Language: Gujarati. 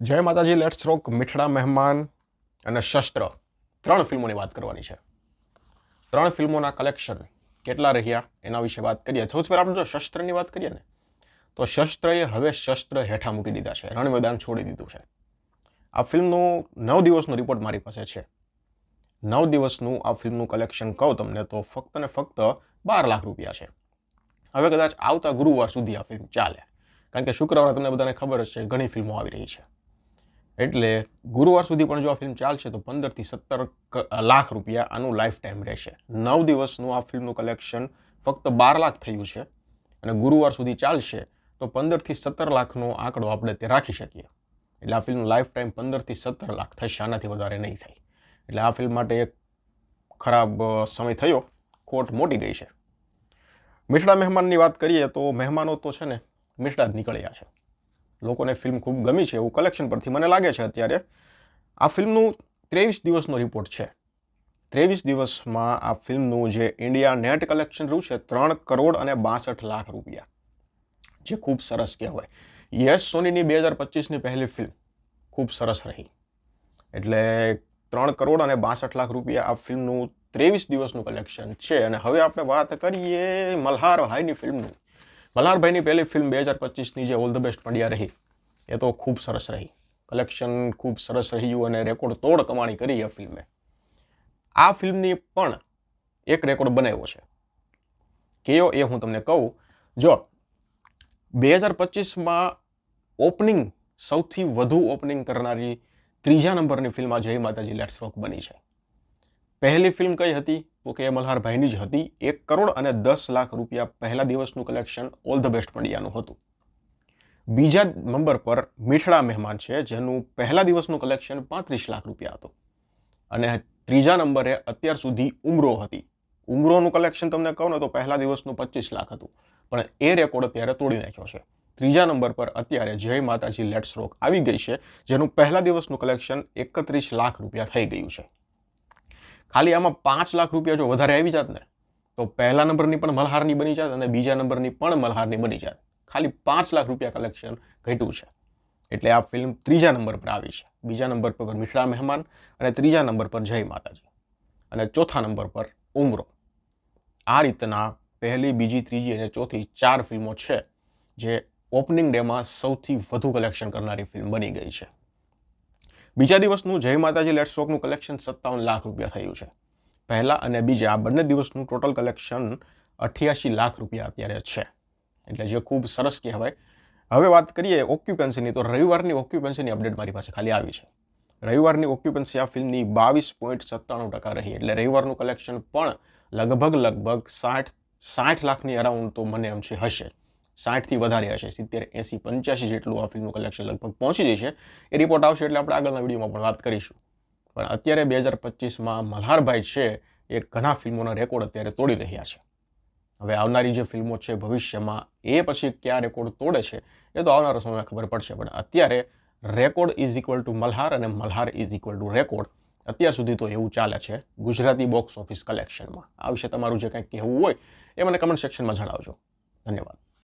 જય માતાજી લેટ્સ રોક મીઠડા મહેમાન અને શસ્ત્ર. ત્રણ ફિલ્મોની વાત કરવાની છે. ત્રણ ફિલ્મોના કલેક્શન કેટલા રહ્યા, એના વિશે વાત કરીએ. સૌથી પહેલાં આપણે જો શસ્ત્રની વાત કરીએ ને, તો શસ્ત્રએ હવે શસ્ત્ર હેઠા મૂકી દીધા છે. રણમેદાન છોડી દીધું છે. આ ફિલ્મનું નવ દિવસનો રિપોર્ટ મારી પાસે છે. નવ દિવસનું આ ફિલ્મનું કલેક્શન કહું તમને તો ફક્ત ને ફક્ત બાર લાખ રૂપિયા છે. હવે કદાચ આવતા ગુરુવાર સુધી આ ફિલ્મ ચાલે. કારણ કે શુક્રવારે તમને બધાને ખબર જ છે, ઘણી ફિલ્મો આવી રહી છે. એટલે ગુરુવાર સુધી પણ જો આ ફિલ્મ ચાલશે તો પંદરથી સત્તર લાખ રૂપિયા આનું લાઈફ ટાઈમ રહેશે. નવ દિવસનું આ ફિલ્મનું કલેક્શન ફક્ત બાર લાખ થયું છે અને ગુરુવાર સુધી ચાલશે તો પંદરથી સત્તર લાખનો આંકડો આપણે તે રાખી શકીએ. એટલે આ ફિલ્મનું લાઈફ ટાઈમ પંદરથી સત્તર લાખ થશે, આનાથી વધારે નહીં થાય. એટલે આ ફિલ્મ માટે એક ખરાબ સમય થયો ખોટ મોટી ગઈ છે. મીઠડા મહેમાનની વાત કરીએ તો મહેમાનો તો છે ને મીઠડા જ નીકળ્યા છે. લોકોને ફિલ્મ ખૂબ ગમી છે એવું કલેક્શન પરથી મને લાગે છે અત્યારે. આ ફિલ્મનું ત્રેવીસ દિવસનો રિપોર્ટ છે. ત્રેવીસ દિવસમાં આ ફિલ્મનું જે ઇન્ડિયા નેટ કલેક્શન રહ્યું છે, ત્રણ કરોડ અને બાસઠ લાખ રૂપિયા. જે ખૂબ સરસ કહેવાય. યસ સોનીની બે હજાર પચીસની પહેલી ફિલ્મ ખૂબ સરસ રહી. એટલે ત્રણ કરોડ અને બાસઠ લાખ રૂપિયા આ ફિલ્મનું ત્રેવીસ દિવસનું કલેક્શન છે. અને હવે આપણે વાત કરીએ મલ્હાર ભાઈની ફિલ્મનું મલ્હારભાઈની પહેલી ફિલ્મ બે હજાર પચીસની જે ઓલ ધ બેસ્ટ પંડ્યા રહી. એ તો ખૂબ સરસ રહી. કલેક્શન ખૂબ સરસ રહ્યું અને રેકોર્ડ તોડ કમાણી કરી એ ફિલ્મે. આ ફિલ્મની પણ એક રેકોર્ડ બનાવ્યો છે. કયો એ હું તમને કહું. જો, બે હજાર પચીસમાં ઓપનિંગ, સૌથી વધુ ઓપનિંગ કરનારી ત્રીજા નંબરની ફિલ્મ આ જય માતાજી લેટ્સ રોક બની છે. પહેલી ફિલ્મ કઈ હતી? તો કે એ મલ્હારભાઈની જ હતી. એક કરોડ અને દસ લાખ રૂપિયા પહેલા દિવસનું કલેક્શન ઓલ ધ બેસ્ટ પંડ્યાનું હતું. બીજા નંબર પર મીઠડા મહેમાન છે, જેનું પહેલા દિવસનું કલેક્શન પાંત્રીસ લાખ રૂપિયા હતું. અને ત્રીજા નંબરે અત્યાર સુધી ઉમરો હતી. ઉમરોનું કલેક્શન તમને કહું ને તો પહેલા દિવસનું પચીસ લાખ હતું. પણ એ રેકોર્ડ અત્યારે તોડી નાખ્યો છે. ત્રીજા નંબર પર અત્યારે જય માતાજી લેટ્સ રોક આવી ગઈ છે, જેનું પહેલા દિવસનું કલેક્શન એકત્રીસ લાખ રૂપિયા થઈ ગયું છે. ખાલી આમાં પાંચ લાખ રૂપિયા જો વધારે આવી જાત ને, તો પહેલા નંબરની પણ મલ્હારની બની જાત અને બીજા નંબરની પણ મલ્હારની બની જાત. ખાલી પાંચ લાખ રૂપિયા કલેક્શન ઘટ્યું છે. એટલે આ ફિલ્મ ત્રીજા નંબર પર આવી છે. બીજા નંબર પર મિશ્રા મહેમાન અને ત્રીજા નંબર પર જય માતાજી. અને ચોથા નંબર પર ઉમરો. આ રીતના પહેલી, બીજી, ત્રીજી અને ચોથી ચાર ફિલ્મો છે જે ઓપનિંગ ડેમાં સૌથી વધુ કલેક્શન કરનારી ફિલ્મ બની ગઈ છે. બીજા દિવસનું જય માતાજી લેટ સ્ટોકનું કલેક્શન સત્તાવન લાખ રૂપિયા થયું છે. પહેલા અને બીજા આ બંને દિવસનું ટોટલ કલેક્શન અઠ્યાસી લાખ રૂપિયા અત્યારે છે. એટલે જે ખૂબ સરસ કહેવાય. હવે વાત કરીએ ઓક્યુપન્સીની તો રવિવારની ઓક્યુપન્સીની અપડેટ મારી પાસે ખાલી આવી છે. રવિવારની ઓક્યુપન્સી આ ફિલ્મની બાવીસ પોઈન્ટ સત્તાણું ટકા રહી, એટલે રવિવારનું કલેક્શન પણ લગભગ લગભગ સાઠ સાઠ લાખની અરાઉન્ડ તો મને એમ છે હશે. સાઠથી વધારે હશે, સિત્તેર, એંસી, પંચ્યાસી જેટલું આ ફિલ્મનું કલેક્શન લગભગ પહોંચી જશે. એ રિપોર્ટ આવશે એટલે આપણે આગળના વિડીયોમાં પણ વાત કરીશું. પણ અત્યારે બે હજાર પચીસમાં મલ્હારભાઈ છે, એ ઘણા ફિલ્મોના રેકોર્ડ અત્યારે તોડી રહ્યા છે. હવે આવનારી જે ફિલ્મો છે ભવિષ્યમાં, એ પછી ક્યાં રેકોર્ડ તોડે છે, એ તો આવનારા સમયમાં ખબર પડશે. પણ અત્યારે record is equal to Malhar અને Malhar is equal to record અત્યાર સુધી તો એવું ચાલે છે ગુજરાતી બોક્સ ઓફિસ કલેક્શનમાં આ વિશે તમારું જે કંઈક કહેવું હોય, એ મને કમેન્ટ સેક્શનમાં જણાવજો. ધન્યવાદ.